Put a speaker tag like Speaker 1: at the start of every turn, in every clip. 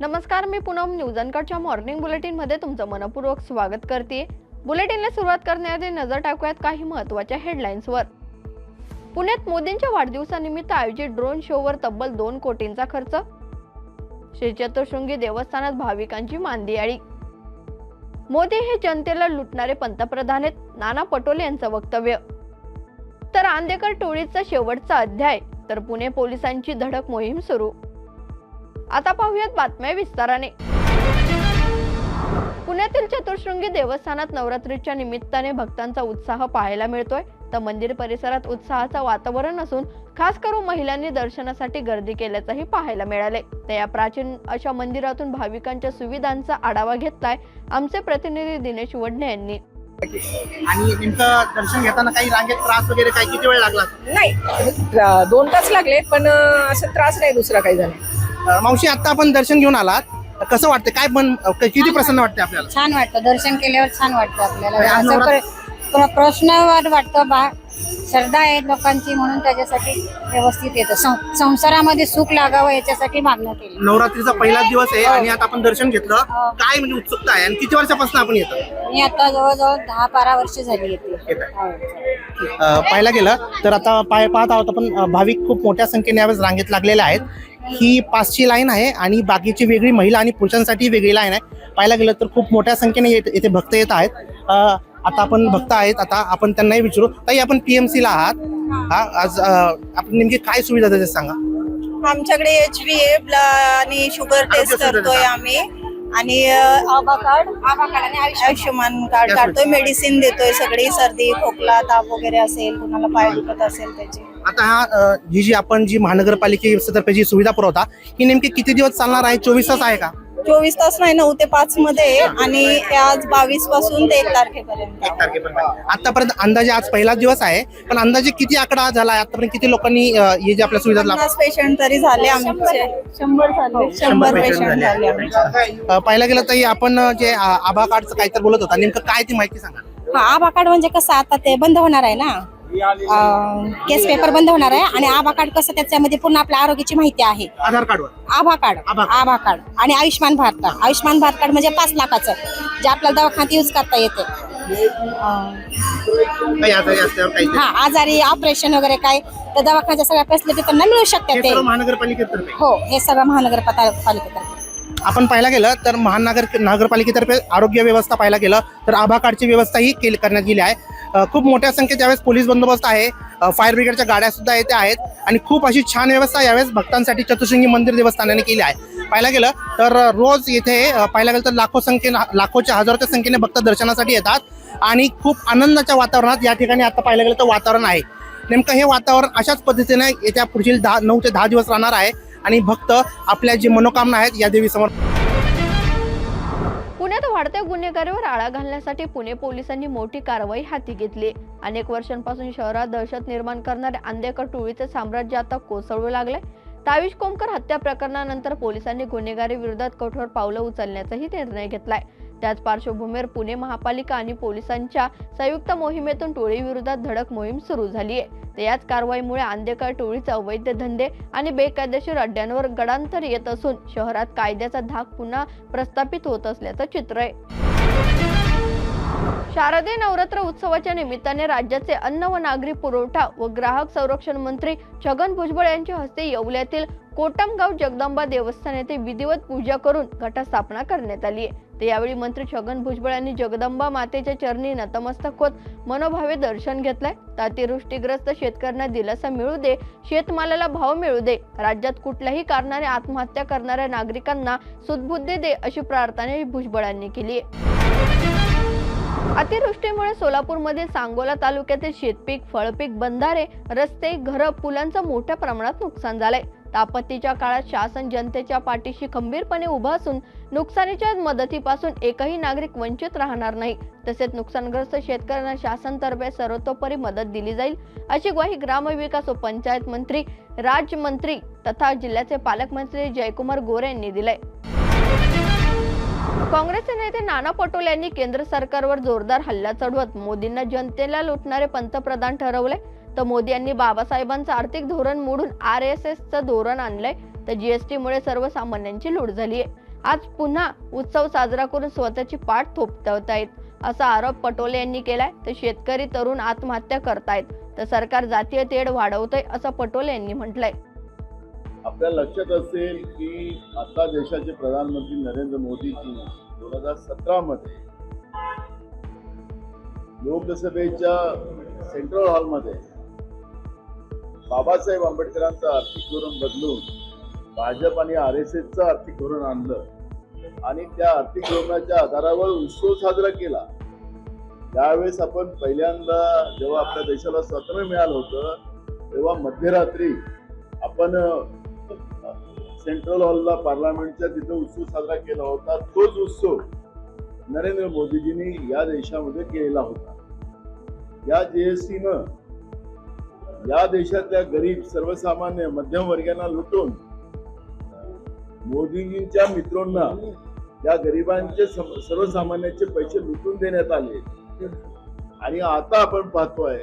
Speaker 1: नमस्कार मी Poonam news morning बुलेटिनमध्ये तुमचं मनपूर्वक स्वागत करते बुलेटिनला सुरुवात करण्याआधी नजर टाकूयात काही महत्त्वाच्या हेडलाईन्सवर पुण्यात मोदींच्या वाढदिवसानिमित्त आयोजित ड्रोन शोवर तब्बल दोन कोटींचा खर्च. श्री चतुर्शृंगी देवस्थानात भाविकांची मांदियाळी. मोदी हे जनतेला लुटणारे पंतप्रधान आहेत नाना पटोले यांचं वक्तव्य. तर आंदेकर टोळीचा शेवटचा अध्याय तर पुणे पोलिसांची धडक मोहीम सुरू. आता पाहूयात बातम्या विस्ताराने. पुण्यातील चतुर्शृंगी देवस्थानात नवरात्रीच्या निमित्ताने भक्तांचा उत्साह पाहायला मिळतोय. तर मंदिर परिसरात उत्साहाचं वातावरण असून खास करून महिलांनी दर्शनासाठी गर्दी केल्याचंही पाहायला मिळाले. तर या प्राचीन अशा मंदिरातून भाविकांच्या सुविधांचा आढावा घेतलाय आमचे प्रतिनिधी दिनेश वडणे यांनी.
Speaker 2: आणि नेमकं दर्शन घेताना काही रांगेत त्रास वगैरे काही किती वेळ लागला?
Speaker 3: नाही दोन तास लागले पण असं त्रास नाही दुसरा काही झाला.
Speaker 2: मावशी आता आपण दर्शन घेऊन आलात. कसं वाटतं काय पण किती प्रसन्न वाटते. आपल्याला?
Speaker 4: छान वाटतं. दर्शन केल्यावर छान वाटतं आपल्याला. असं प्र- वाटतं बा. श्रद्धा आहे लोकांची म्हणून त्याच्यासाठी व्यवस्थित येतं. सं- संसारामध्ये सुख लागावं याच्यासाठी मागणं केली.
Speaker 2: नवरात्रीचा पहिला दिवस आहे आणि आता आपण दर्शन घेतलं.
Speaker 4: हो.
Speaker 2: काय म्हणजे उत्सुकता आहे? आणि किती वर्षापासून आपण येतो?
Speaker 4: मी आता जवळजवळ दहा बारा वर्ष झाली येते.
Speaker 2: येत आहे.
Speaker 4: हो.
Speaker 2: अं, पाहायला गेलं तर आता पाय पाहत आहोत आपण. अं, भाविक खूप मोठ्या संख्येने यावेळेस रांगेत लागलेले आहेत. ही पाचची लाईन आहे आणि बाकीची वेगळी महिला आणि पुरुषांसाठी वेगळी लाईन आहे. पाहायला गेलं तर खूप मोठ्या संख्येने येत- येथे भक्त येत आहेत. अं, आता आपण भक्त आहेत. आता आपण त्यांनाही विचारू. ताई आपण पीएमसी ला आहात. हा आज आपण नेमकी काय सुविधा देते सांगा.
Speaker 5: आमच्याकडे एच बी ए आणि शुगर टेस्ट करतोय. आम्ही. आणि आभा कार्ड आयुष्यमान कार्ड काढतोय मेडिसिन देतोय सगळी सर्दी खोकला ताप वगैरे असेल कुणाला पाय दुखत असेल त्याची.
Speaker 2: आता हा ही जी आपण जी महानगरपालिकेतर्फे जी सुविधा पुरवता ही नेमकी किती दिवस चालणार आहे? चोवीस तास आहे का?
Speaker 5: चोवीस तास नाही नऊ ते पाच मध्ये आणि आज बावीसपासून ते एक तारखेपर्यंत.
Speaker 2: एक तारखेपर्यंत. आतापर्यंत अंदाजे आज पहिला दिवस आहे पण अंदाजे किती आकडा झाला आहे? आतापर्यंत किती लोकांनी अं, हे जे आपल्या सुविधा लाभ
Speaker 5: पन्नास पेशंट तरी झाले आमचे. शंभर झाले. शंभर पेशंट झाले. आमचे.
Speaker 2: अं, पाहायला गेलं तर आपण अं, जे आ- आभा कार्डचं काहीतरी बोलत होता नेमकं काय ती माहिती सांगा?
Speaker 4: हा आभा कार्ड म्हणजे कसं आता ते बंद होणार आहे ना? केस पेपर बंद होणार आहे आणि आभा कार्ड कसं त्याच्यामध्ये पूर्ण आपल्या आरोग्याची माहिती आहे?
Speaker 2: आधार कार्डवर
Speaker 4: आभा कार्ड
Speaker 2: आभा कार्ड.
Speaker 4: आभा कार्ड आणि आयुष्यमान भारत कार्ड आयुष्यमान भारत कार्ड म्हणजे पाच लाखाचं जे आपल्याला दवाखान्यात यूज करता येते. अं,
Speaker 2: काही आजारी असल्यावर काही
Speaker 4: हा आजारी ऑपरेशन वगैरे काय तर दवाखान्याच्या सगळ्या फॅसिलिटी त्यांना मिळू शकतात ते.
Speaker 2: सर्व महानगरपालिकेतर्फे
Speaker 4: हो हे सगळं महानगरपालिका पालिकेतर्फे
Speaker 2: आपण पाहायला गेलं तर महानगर नगरपालिकेतर्फे आरोग्य व्यवस्था पाहायला गेलं तर आभा कार्डची व्यवस्था ही केली करण्यात गेली आहे. खूप मोठ्या संख्येत यावेळेस पोलीस बंदोबस्त आहे. फायर ब्रिगेडच्या गाड्या सुद्धा येथे आहेत. आणि खूप अशी छान व्यवस्था यावेळेस भक्तांसाठी चतुशृंगी मंदिर देवस्थानाने केली आहे. पाहायला गेलं तर रोज येथे पाहायला गेलं तर लाखो संख्येने लाखोच्या हजारोच्या संख्येने भक्त दर्शनासाठी येतात. आणि खूप आनंदाच्या वातावरणात या ठिकाणी आता पाहायला गेलं तर वातावरण आहे. नेमकं हे वातावरण अशाच पद्धतीने येत्या पुढील दहा नऊ ते दहा दिवस राहणार आहे. आणि भक्त आपल्या जी मनोकामना आहेत या देवी समोर
Speaker 1: वाढत्या गुन्हेगारीवर आळा घालण्यासाठी पुणे पोलिसांनी मोठी कारवाई हाती घेतली. अनेक वर्षांपासून शहरात दहशत निर्माण करणारे आंदेकर टोळीचे साम्राज्य आता कोसळू लागले. ताविश कोमकर हत्या प्रकरणानंतर पोलिसांनी गुन्हेगारी विरोधात कठोर पावलं उचलण्याचाही निर्णय घेतलाय. त्याच पार्श्वभूमीवर पुणे महापालिका आणि पोलिसांच्या संयुक्त मोहिमेतून टोळी विरोधात धडक मोहीम सुरू झाली आहे. तर याच कारवाईमुळे आंदेकर टोळीचे अवैध धंदे आणि बेकायदेशीर अड्ड्यांवर गडांतर येत असून शहरात कायद्याचा धाक पुन्हा प्रस्थापित होत असल्याचं चित्र आहे. शारदीय नवरात्र उत्सवाच्या निमित्ताने राज्याचे अन्न व नागरी पुरवठा व ग्राहक संरक्षण मंत्री छगन भुजबळ यांच्या हस्ते येवल्यातील कोटमगाव जगदंबा देवस्थान येथे विधिवत पूजा करून घटस्थापना करण्यात आली आहे. तर यावेळी मंत्री छगन भुजबळ यांनी जगदंबा मातेच्या चरणी नतमस्तक होत मनोभावे दर्शन घेतलंय. तर अतिवृष्टीग्रस्त शेतकऱ्यांना दिलासा मिळू दे शेतमालाला भाव मिळू दे. राज्यात कुठल्याही कारणाने आत्महत्या करणाऱ्या नागरिकांना सुदबुद्धी दे अशी प्रार्थना भुजबळांनी केली आहे. अतिवृष्टीमुळे सोलापूरमधील सांगोला तालुक्यातील शेतपीक फळपीक बंधारे रस्ते घरं पुलांचं मोठ्या प्रमाणात नुकसान झालंय. आपत्तीच्या काळात शासन जनतेच्या पाठीशी खंबीरपणे उभं असून नुकसानीच्या मदतीपासून एकही नागरिक वंचित राहणार नाही. तसेच नुकसानग्रस्त शेतकऱ्यांना शासनतर्फे सर्वतोपरी मदत दिली जाईल अशी ग्वाही ग्रामविकास व पंचायत मंत्री राज्यमंत्री तथा जिल्ह्याचे पालकमंत्री जयकुमार गोरे यांनी दिलंय. काँग्रेसचे नेते नाना पटोले यांनी केंद्र सरकारवर जोरदार हल्ला चढवत मोदींना जनतेला लुटणारे पंतप्रधान ठरवले. तर मोदी यांनी बाबासाहेबांचं आर्थिक धोरण मोडून आर एस एसचं धोरण आणलंय. तर जीएसटीमुळे सर्वसामान्यांची लूट झाली आहे आज पुन्हा उत्सव साजरा करून स्वतःची पाठ थोपटवतायत असा आरोप पटोले यांनी केलाय. तर शेतकरी तरुण आत्महत्या करतायत. तर सरकार जातीय तेढ वाढवतंय असं पटोले यांनी म्हटलंय.
Speaker 6: आपल्या लक्षात असेल की आता देशाचे प्रधानमंत्री नरेंद्र मोदीजी दोन हजार सतरा मध्ये लोकसभेच्या सेंट्रल हॉलमध्ये बाबासाहेब आंबेडकरांचं आर्थिक धोरण बदलून भाजप आणि आर एस एसचं आर्थिक धोरण आणलं आणि त्या आर्थिक धोरणाच्या आधारावर उत्सव साजरा केला. त्यावेळेस आपण पहिल्यांदा जेव्हा आपल्या देशाला स्वातंत्र्य मिळालं होतं तेव्हा मध्यरात्री आपण सेंट्रल हॉलला पार्लमेंटच्या तिथे उत्सव साजरा केला होता. तोच उत्सव नरेंद्र मोदीजींनी या देशामध्ये केलेला होता. या जीएसटीनं या देशातल्या गरीब सर्वसामान्य मध्यमवर्गीयांना लुटून मोदीजींच्या मित्रांना या गरिबांचे सर्वसामान्यांचे पैसे लुटून देण्यात आले. आणि आता आपण पाहतोय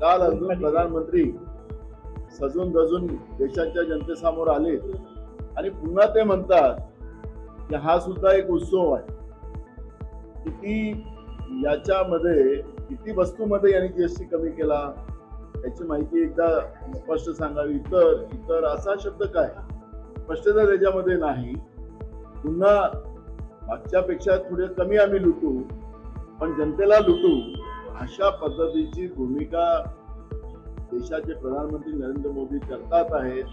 Speaker 6: काल अजून प्रधानमंत्री सजून दजून देशाच्या जनतेसमोर आले. आणि पुन्हा ते म्हणतात की हा सुद्धा एक उत्सव आहे. किती याच्यामध्ये किती वस्तूमध्ये यांनी जीएसटी कमी केला? याची माहिती एकदा स्पष्ट सांगावी. इतर इतर असा शब्द काय? स्पष्टता त्याच्यामध्ये नाही. पुन्हा मागच्यापेक्षा थोडे कमी आम्ही लुटू पण जनतेला लुटू अशा पद्धतीची भूमिका देशाचे प्रधानमंत्री नरेंद्र मोदी करतात आहेत.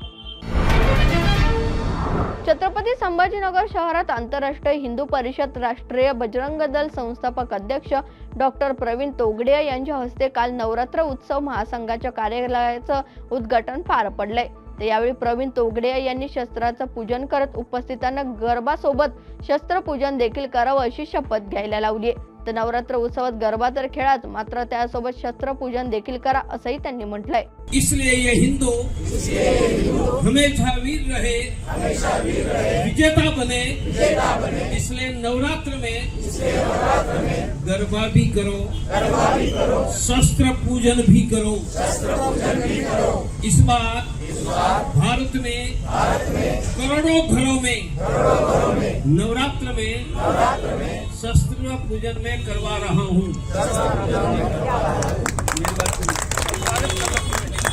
Speaker 1: छत्रपती संभाजीनगर शहरात आंतरराष्ट्रीय हिंदू परिषद राष्ट्रीय बजरंग दल संस्थापक अध्यक्ष डॉक्टर प्रवीण तोगडिया यांच्या हस्ते काल नवरात्र उत्सव महासंघाच्या कार्यालयाचं उद्घाटन पार पडलंय तर यावेळी प्रवीण तोगडिया यांनी शस्त्राचं पूजन करत उपस्थितांना गरबासोबत शस्त्रपूजन देखील करावं अशी शपथ घ्यायला लावली तर नवरात्र उत्सवात गरबा तर खेळाच मात्र त्यासोबत शस्त्रपूजन देखील करा असंही त्यांनी म्हटलंय.
Speaker 7: इसलिए ये हिंदू हमेशा वीर रहे विजेता बने इसलिए नवरात्र में गरबा भी करो शस्त्र पूजन भी करो। इस बार भारत में करोड़ों घरों में नवरात्र में शस्त्र पूजन में करवा रहा हूँ।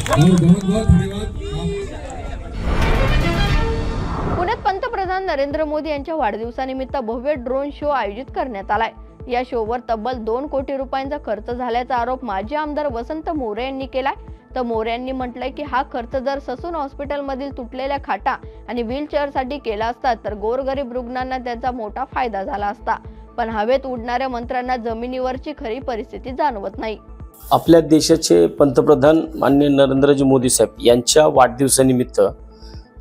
Speaker 7: बहुत बहुत बहुत धन्यवाद।
Speaker 1: पुण्यात पंतप्रधान नरेंद्र मोदी यांच्या वाढदिवसानिमित्त भव्य ड्रोन शो आयोजित करण्यात आलाय. या शोवर तब्बल दोन कोटी रुपयांचा खर्च झाल्याचा आरोप माजी आमदार वसंत मोरे यांनी केलाय. तर मोरे यांनी म्हटलंय की हा खर्च जर ससून हॉस्पिटलमधील तुटलेल्या खाटा आणि व्हीलचेअरसाठी केला असता तर गोरगरीब रुग्णांना त्याचा मोठा फायदा झाला असता. पण हवेत उडणाऱ्या मंत्र्यांना जमिनीवरची खरी परिस्थिती जाणवत नाही.
Speaker 8: आपल्या देशाचे पंतप्रधान माननीय नरेंद्रजी मोदी साहेब यांच्या वाढदिवसानिमित्त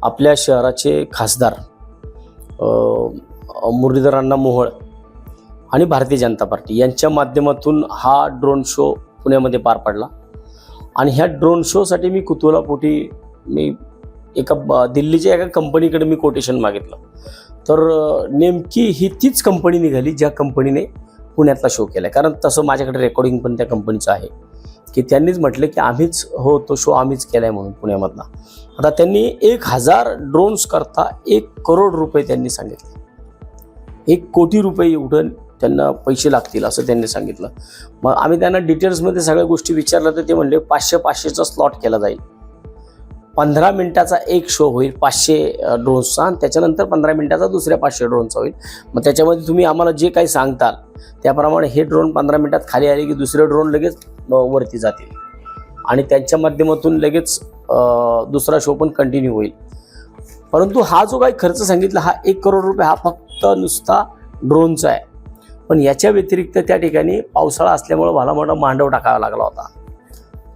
Speaker 8: आपल्या शहराचे खासदार मुरलीधर अण्णा मोहोळ आणि भारतीय जनता पार्टी यांच्या माध्यमातून हा ड्रोन शो पुण्यामध्ये पार पडला. आणि ह्या ड्रोन शोसाठी मी कुतुलापोटी मी एका ब- दिल्लीच्या एका कंपनीकडे मी कोटेशन मागितलं. तर नेमकी ही तीच कंपनी निघाली ज्या कंपनीने पुण्यातला शो केला कारण तसं माझ्याकडे रेकॉर्डिंग पण त्या कंपनीचं आहे. की त्यांनीच म्हटलं की आम्हीच हो तो शो आम्हीच केला आहे म्हणून पुण्यामधला. आता त्यांनी एक हजार ड्रोन्स करता एक करोड रुपये त्यांनी सांगितले. एक कोटी रुपये एवढं त्यांना पैसे लागतील असं त्यांनी सांगितलं. मग आम्ही त्यांना डिटेल्समध्ये सगळ्या गोष्टी विचारल्या तर ते म्हणले पाचशे पाचशेचा स्लॉट केला जाईल. पंधरा मिनिटाचा एक शो होईल पाचशे ड्रोन्सचा आणि त्याच्यानंतर पंधरा मिनिटाचा दुसऱ्या पाचशे ड्रोनचा होईल. मग त्याच्यामध्ये तुम्ही आम्हाला जे काही सांगताल त्याप्रमाणे हे ड्रोन पंधरा मिनिटात खाली आले की दुसरे ड्रोन लगेच वरती जातील. आणि त्यांच्या माध्यमातून लगेच दुसरा शो पण कंटिन्यू होईल. परंतु हा जो काही खर्च सांगितला हा एक करोड रुपये हा फक्त नुसता ड्रोनचा आहे. पण याच्या व्यतिरिक्त त्या ठिकाणी पावसाळा असल्यामुळं मला मोठा मांडव टाकावा लागला होता.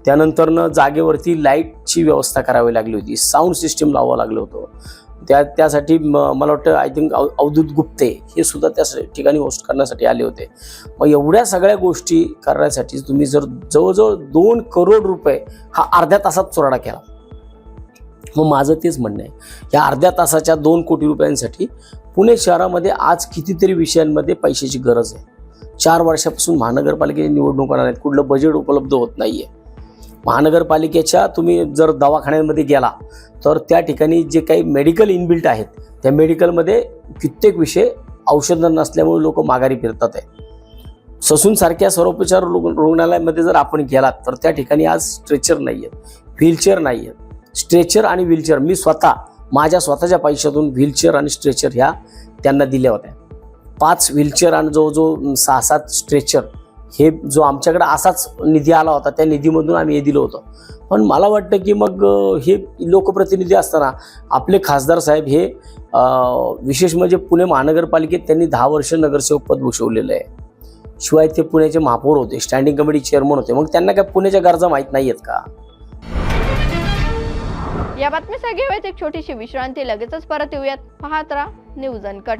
Speaker 8: त्यानंतरनं जागेवरती लाईटची व्यवस्था करावी लागली होती. साऊंड सिस्टीम लावावं लागलं होतं. त्या त्यासाठी म- मला वाटतं आय थिंक अवधूत गुप्ते हे सुद्धा त्या ठिकाणी होस्ट करण्यासाठी आले होते. मग एवढ्या सगळ्या गोष्टी करण्यासाठी तुम्ही जर जवळजवळ दोन करोड रुपये हा अर्ध्या तासात चोराडा केला. मग माझं तेच म्हणणं आहे. या अर्ध्या तासाच्या दोन कोटी रुपयांसाठी पुणे शहरामध्ये आज कितीतरी विषयांमध्ये पैशाची गरज आहे. चार वर्षापासून महानगरपालिकेची निवडणूक होणार आहेत कुठलं बजेट उपलब्ध होत नाही आहे महानगरपालिकेच्या तुम्ही जर दवाखान्यांमध्ये गेला तर त्या ठिकाणी जे काही मेडिकल इनबिल्ट आहेत त्या मेडिकलमध्ये कित्येक विषय औषधं नसल्यामुळे लोक माघारी फिरतात आहे. ससूनसारख्या सर्वोपचार रुग्णालयामध्ये जर आपण गेलात तर त्या ठिकाणी आज स्ट्रेचर नाही आहेत व्हीलचेअर नाही आहेत. स्ट्रेचर आणि व्हीलचेअर मी स्वतः माझ्या स्वतःच्या पैशातून व्हीलचेअर आणि स्ट्रेचर ह्या त्यांना दिल्या होत्या. पाच व्हीलचेअर आणि जो जो सहा सात स्ट्रेचर हे जो आमच्याकडे असाच निधी आला होता त्या निधीमधून आम्ही हे दिलं होतं. पण मला वाटतं की मग हे लोकप्रतिनिधी असताना आपले खासदार साहेब हे विशेष म्हणजे पुणे महानगरपालिकेत त्यांनी दहा वर्ष नगरसेवक पद भूषवलेलं आहे. शिवाय ते पुण्याचे महापौर होते स्टँडिंग कमिटी चेअरमन होते. मग त्यांना काय पुण्याच्या गरजा माहीत नाही आहेत का?
Speaker 1: या बातमीसाठी घेऊयात एक छोटीशी विश्रांती लगेचच परत येऊयात. पाहत राहा न्यूज अनकट.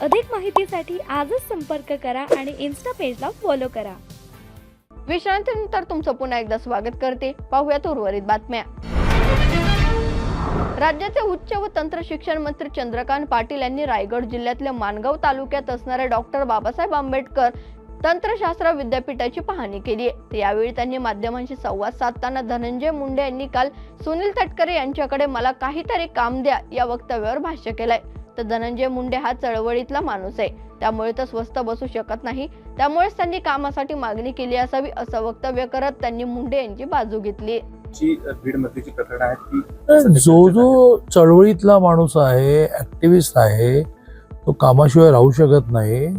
Speaker 9: अधिक माहितीसाठी आजच संपर्क करा आणि इन्स्टा पेजला फॉलो करा.
Speaker 1: विश्रांतीनंतर तुमचं पुन्हा एकदा स्वागत करते. पाहूयात उर्वरित बातम्या. राज्याचे उच्च व तंत्र शिक्षण मंत्री चंद्रकांत पाटील यांनी रायगड जिल्ह्यातल्या माणगाव तालुक्यात असणाऱ्या डॉक्टर बाबासाहेब आंबेडकर तंत्रशास्त्र विद्यापीठाची पाहणी केली आहे. यावेळी त्यांनी माध्यमांशी संवाद साधताना धनंजय मुंडे यांनी काल सुनील तटकरे यांच्याकडे मला काहीतरी काम द्या या वक्तव्यावर भाष्य केलंय. तर धनंजय मुंडे हा चळवळीतला माणूस आहे. त्यामुळे तो स्वस्त बसू शकत नाही. त्यामुळेच त्यांनी कामासाठी मागणी केली असावी असं वक्तव्य करत त्यांनी मुंडे यांची बाजू घेतली.
Speaker 10: जी
Speaker 11: जो जो चळवळीतला माणूस आहे ऍक्टिव्हिस्ट आहे तो कामाशिवाय राहू शकत नाही.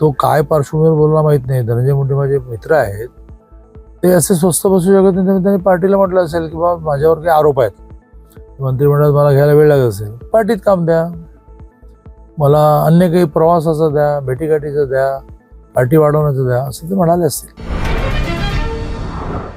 Speaker 11: तो काय पार्श्वभूमीवर बोलला माहीत नाही. धनंजय मुंडे माझे मित्र आहेत. ते असे स्वस्त बसू शकत नाही. त्यांनी पार्टीला म्हटलं असेल की बाबा माझ्यावर काही आरोप आहेत. मंत्रिमंडळात मला घ्यायला वेळ लागत असेल. पार्टीत काम द्या. मला अन्य काही प्रवासाचं द्या भेटीगाठीचं द्या पार्टी वाढवण्याचं द्या असं ते म्हणाले असतील.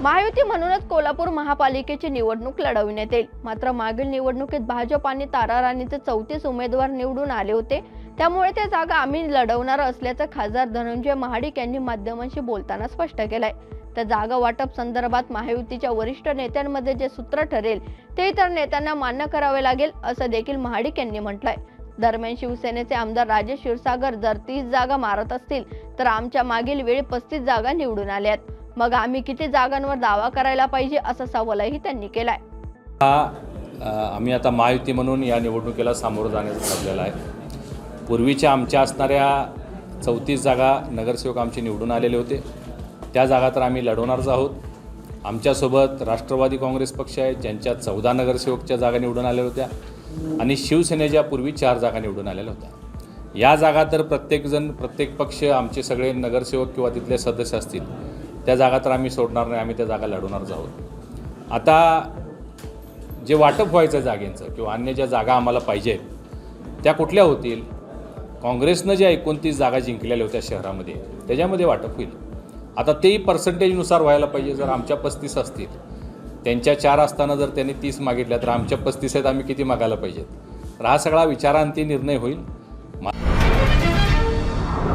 Speaker 1: महायुती म्हणूनच कोल्हापूर महापालिकेची निवडणूक लढविण्यात येईल. मात्र मागील निवडणुकीत भाजप आणि तारा राणीचे चौतीस उमेदवार निवडून आले होते. त्यामुळे ते जागा आम्ही लढवणार असल्याचं खासदार धनंजय महाडिक यांनी माध्यमांशी बोलताना स्पष्ट केलंय. त्या जागा वाटप संदर्भात महायुतीच्या वरिष्ठ नेत्यांमध्ये जे सूत्र ठरेल ते इतर नेत्यांना मान्य करावे लागेल असं देखील महाडिक यांनी म्हटलंय. दरम्यान शिवसेनेचे आमदार राजेश क्षीरसागर जर तीस जागा मारत असतील तर आमच्या मागील वेळी पस्तीस जागा निवडून आल्यात. मग आम्ही किती जागांवर दावा करायला पाहिजे असा सवालही त्यांनी केलाय.
Speaker 10: हा आम्ही आता महायुती म्हणून या निवडणुकीला सामोरं जाण्याचं ठरलेलं आहे. पूर्वीच्या आमच्या असणाऱ्या चौतीस जागा नगरसेवक आमचे निवडून आलेले होते. त्या जागा तर आम्ही लढवणारच आहोत. आमच्यासोबत राष्ट्रवादी काँग्रेस पक्ष आहे ज्यांच्या चौदा नगरसेवकच्या जागा निवडून आल्या होत्या. आणि शिवसेनेच्या पूर्वी चार जागा निवडून आलेल्या होत्या. या जागा तर प्रत्येकजण प्रत्येक पक्ष आमचे सगळे नगरसेवक किंवा तिथले सदस्य असतील त्या जागा तर आम्ही सोडणार नाही आम्ही त्या जागा लढवणारच आहोत. आता जे वाटप व्हायचं जागेंचं किंवा अन्य ज्या जागा आम्हाला पाहिजेत त्या कुठल्या होतील? काँग्रेसनं ज्या एकोणतीस जागा जिंकलेल्या होत्या शहरामध्ये त्याच्यामध्ये वाटप होईल. आता तेही पर्सेंटेजनुसार व्हायला पाहिजे जर आमच्या पस्तीस असतील. त्यांच्या चार असताना जर त्यांनी तीस मागितल्या तर आमच्या पस्तीस आहेत आम्ही किती मागायला पाहिजेत? तर हा सगळा विचारांती निर्णय होईल.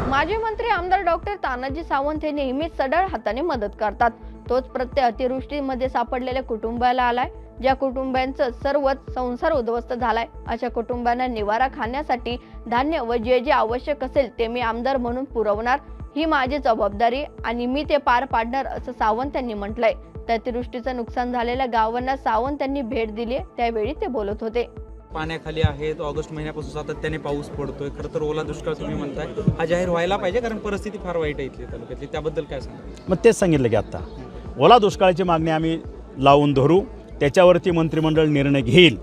Speaker 1: माजी मंत्री आमदार डॉक्टर तानाजी सावंत हे नेहमीच सढळ हाताने मदत करतात. तोच प्रत्यय अतिवृष्टीमध्ये सापडलेल्या कुटुंबाला आलाय ज्या कुटुंबांचं सर्वच संसार उद्ध्वस्त झालाय. अशा कुटुंबांना निवारा खाण्यासाठी धान्य व जे जे आवश्यक असेल ते मी आमदार म्हणून पुरवणार ही माझी जबाबदारी आणि मी ते पार पाडणार असं सावंत यांनी म्हटलंय. अतिवृष्टीचं नुकसान झालेल्या गावांना सावंत यांनी भेट दिली त्यावेळी ते बोलत होते.
Speaker 12: पाण्याखाली आहेत ऑगस्ट महिन्यापासून सातत्याने पाऊस पडतोय. खरं तर ओला दुष्काळ तुम्ही म्हणताय. हा जाहीर व्हायला पाहिजे कारण परिस्थिती फार वाईट आहे इथली तालुक्यातली. त्याबद्दल काय सांगा
Speaker 13: मग तेच सांगितलं की आत्ता ओला दुष्काळाची मागणी आम्ही लावून धरू. त्याच्यावरती मंत्रिमंडळ निर्णय घेईल.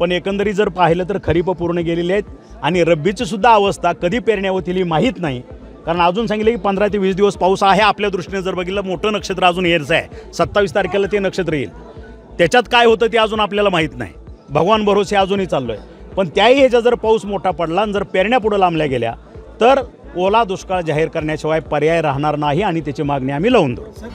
Speaker 13: पण एकंदरीत जर पाहिलं तर खरीप पूर्ण गेलेली आहेत. आणि रब्बीची सुद्धा अवस्था कधी पेरण्या होतील ही माहीत नाही. कारण अजून सांगितलं की पंधरा ते वीस दिवस पाऊस आहे आपल्या दृष्टीने जर बघितलं मोठं नक्षत्र अजून यायचं आहे. सत्तावीस तारखेला ते नक्षत्र येईल. त्याच्यात काय होतं ते अजून आपल्याला माहीत नाही. भगवान भरोसे अजूनही चाललो आहे पण त्याही ह्याच्या जर पाऊस मोठा पडला आणि जर पेरण्या पुढं लांबल्या गेल्या तर ओला दुष्काळ जाहीर करण्याशिवाय पर्याय राहणार नाही आणि त्याची मागणी आम्ही लावून धरू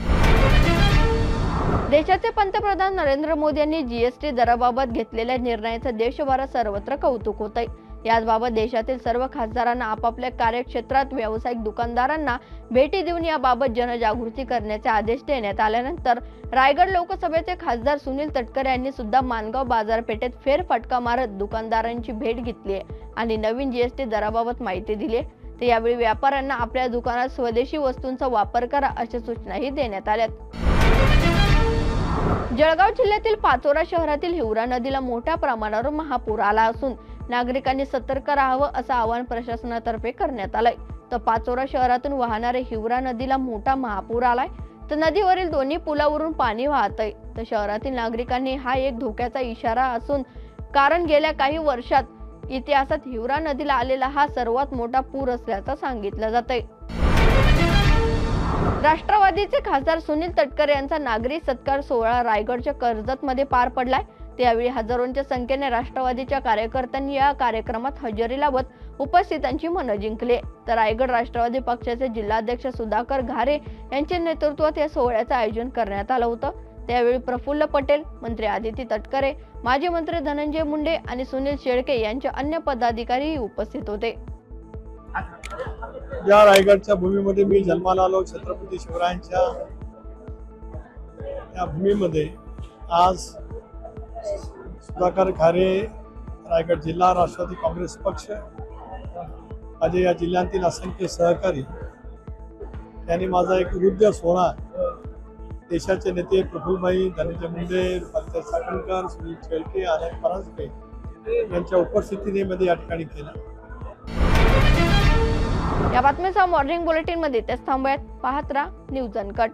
Speaker 1: देशाचे पंतप्रधान नरेंद्र मोदी यांनी जीएसटी दराबाबत घेतलेल्या निर्णयाचं देशभरात सर्वत्र कौतुक होत आहे याचबाबत देशातील सर्व खासदारांना आपापल्या कार्यक्षेत्रात व्यावसायिक दुकानदारांना भेटी देऊन याबाबत जनजागृती करण्याचे आदेश देण्यात आल्यानंतर रायगड लोकसभेचे खासदार सुनील तटकरे यांनी सुद्धा मानगाव बाजारपेठेत फेरफटका मारत दुकानदारांची भेट घेतली आहे आणि नवीन जीएसटी दराबाबत माहिती दिली आहे. तर यावेळी व्यापाऱ्यांना आपल्या दुकानात स्वदेशी वस्तूंचा वापर करा अशा सूचनाही देण्यात आल्यात जळगाव जिल्ह्यातील पाचोरा शहरातील हिवरा नदीला मोठ्या प्रमाणावर महापूर आला असून नागरिकांनी सतर्क राहावं असं आवाहन प्रशासनातर्फे करण्यात आलंय. तर पाचोरा शहरातून वाहणाऱ्या हिवरा नदीला मोठा महापूर आलाय. तर नदीवरील दोन्ही पुलावरून पाणी वाहतंय. तर शहरातील नागरिकांनी हा एक धोक्याचा इशारा असून कारण गेल्या काही वर्षात इतिहासात हिवरा नदीला आलेला हा सर्वात मोठा पूर असल्याचं सांगितलं जातंय. राष्ट्रवादीचे खासदार सुनील तटकरे यांचा नागरी सत्कार सोहळा रायगडच्या कर्जत मध्ये पार पडलाय. त्यावेळी हजारोंच्या संख्येने राष्ट्रवादीच्या कार्यकर्त्यांनी या कार्यक्रमात हजेरी लावत उपस्थितांची मनं जिंकले. तर रायगड राष्ट्रवादी पक्षाचे जिल्हाध्यक्ष सुधाकर घारे यांच्या नेतृत्वात या सोहळ्याचं आयोजन करण्यात आलं होतं. त्यावेळी प्रफुल्ल पटेल मंत्री आदिती तटकरे माजी मंत्री धनंजय मुंडे आणि सुनील शेळके यांचे अन्य पदाधिकारीही उपस्थित होते.
Speaker 14: या रायगडच्या भूमीमध्ये मी जन्माला आलो. छत्रपती शिवरायांच्या या भूमीमध्ये आज सुधाकर खारे रायगड जिल्हा राष्ट्रवादी काँग्रेस पक्ष माझे या जिल्ह्यातील असंख्य सहकारी त्यांनी माझा एक वृद्ध सोहळा देशाचे नेते प्रफुल्लभाई धनंजय मुंडे रुपालते साखळकर सुनील शेळके आनंद परांजपे यांच्या उपस्थितीने मध्ये या ठिकाणी केला.
Speaker 1: या बातमीचा मॉर्निंग बुलेटिनमध्ये तेच थांबूयात. पाहत राहा न्यूज अनकट.